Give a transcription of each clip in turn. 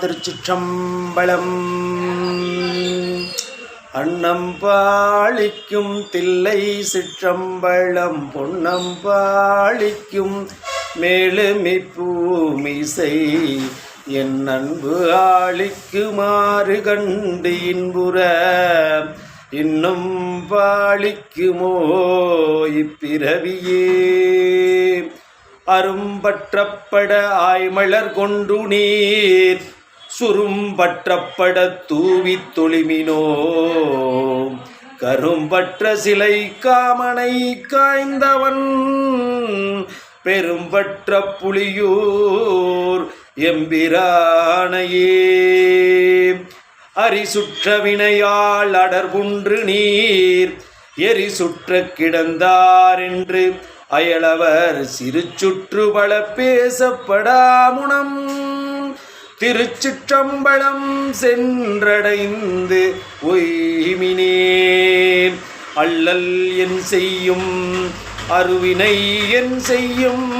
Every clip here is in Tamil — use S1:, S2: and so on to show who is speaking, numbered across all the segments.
S1: திருச்சிற்றம்பலம் அன்னம்பாளிக்கும் தில்லை சிற்றம்பலம் பொன்னம்பாளிக்கும் மேலுமி பூமிசை என் அன்பு ஆளிக்குமாறு கண்டு இன்புற இன்னும் பாளிக்குமோ இப்பிறவியே. அரும்பற்றப்பட ஆய்மலர் கொண்டு நீர் சுரும்பற்றப்பட தூவித் தொளிமினோ கரும்பற்ற சிலை காமனை காய்ந்தவன் பெரும்பற்ற புலியூர் எம்பிரானையே. அரிசுற்ற வினையால் அடர்புன்று நீர் எரி சுற்ற கிடந்தார் என்று அயலவர் சிறு சுற்றுபல பேசப்படாமுணம் திருச்சிற்றம்பலம் சென்றடைந்து ஒய்மினேன். அள்ளல் என் செய்யும் அருவினை என் செய்யும்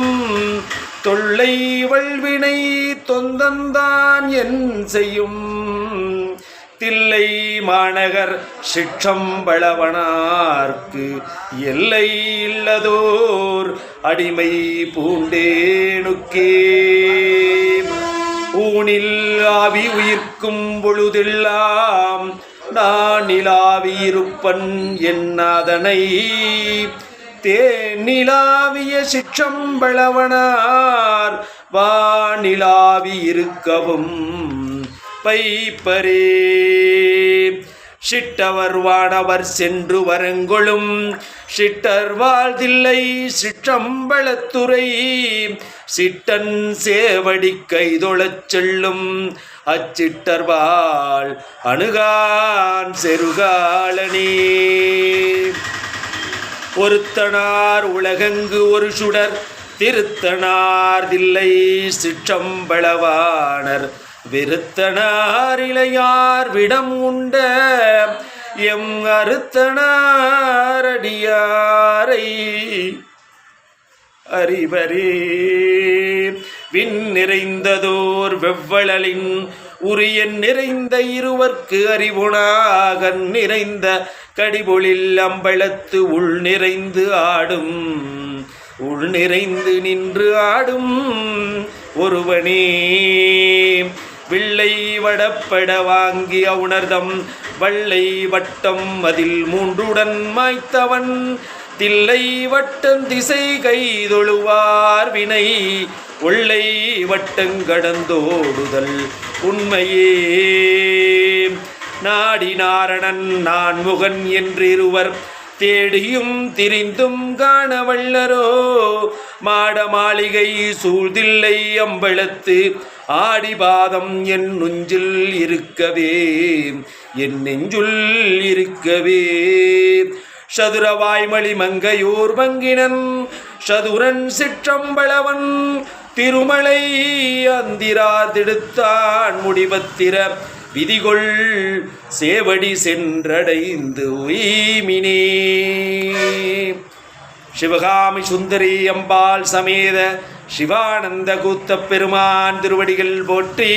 S1: தொல்லை வல்வினை தொந்தந்தான் என் செய்யும். தில்லை மாநகர் சிற்றம்பளவனார்க்கு எல்லை இல்லதோர் அடிமை பூண்டேனுக்கே. ஊனில் ஆவி உயிர்க்கும் பொழுதெல்லாம் நான் நிலாவியிருப்பன் என்னாதனை. தேனிலாவிய சிற்றம்பளவனார் வானிலாவி இருக்கவும் பைப்பரே. சிட்டவர் வாடவர் சென்று வருங்கொழும் சிட்டர் வாழ்தில்லை சிற்றம்பலத்துறை. சிட்டன் சேவடி கைதொழச் செல்லும். அச்சிட்டர் வாழ் அணுகான் செருகாலனே ஒருத்தனார் உலகங்கு ஒரு சுடர். திருத்தனார் தில்லை சிற்றம்பளவானர் விருத்தனார் விடம் உண்ட எம் அறுத்தனாரடியாரை அறிவரே. விண் நிறைந்ததோர் வெவ்வளலின் உரியன் நிறைந்த இருவர்க்கு அறிவுணாகன் நிறைந்த கடிபொழில் அம்பலத்து உள் நிறைந்து ஆடும் உள் நிறைந்து நின்று ஆடும் ஒருவனே. வில்லை வடப்பட வாங்கி உணர்தம் வள்ளை வட்டம் அதில் மூன்றுடன் மாய்த்தவன் தில்லை வட்டம் திசை கைதொழுவார் வினை ஒள்ளை வட்டங்கடந்தோடுதல் உண்மையே. நாடி நாரணன் நான் முகன் என்றிருவர் தேடியும் திரிந்தும் காண வல்லரோ. மாட மாளிகை சூழ்தில்லை அம்பலத்து. ஆடிபாதம் என் நுஞ்சில் இருக்கவே என் நெஞ்சுள் இருக்கவே. சதுரவாய்மொழி மங்கையூர் மங்கினன் சதுரன் சிற்றம்பளவன் திருமலை அந்திரா திடுத்தான் முடிபத்திர. விதிகொள் சேவடி சென்றடைந்து உய்மினே. சிவகாமி சுந்தரி அம்பாள் சமேத சிவானந்த கூத்த பெருமான் திருவடிகள் போற்றி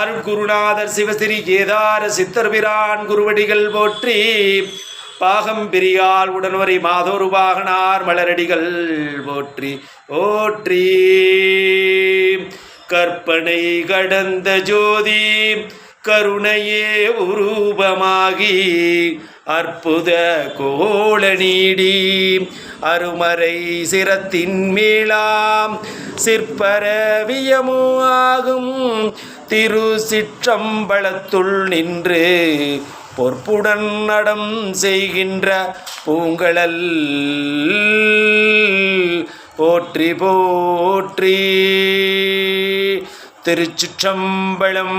S1: அருட்குருநாதர் சிவசிறி கேதார சித்தர்பிரான் குருவடிகள் போற்றி பாகம் பிரியால் உடன்வரை மாதோரு வாகனார் மலரடிகள் போற்றி போற்றி. கற்பனை கடந்த ஜோதி கருணையே உரூபமாகி அற்புத கோள நீடி அருமறை சிரத்தின் மேலாம் சிற்பரவியமோ ஆகும் திரு சிற்றம்பலத்துள் நின்று பொற்புடன் நடம் செய்கின்ற பூங்கழல் போற்றி போற்றி. திருச்சிற்றம்பலம்.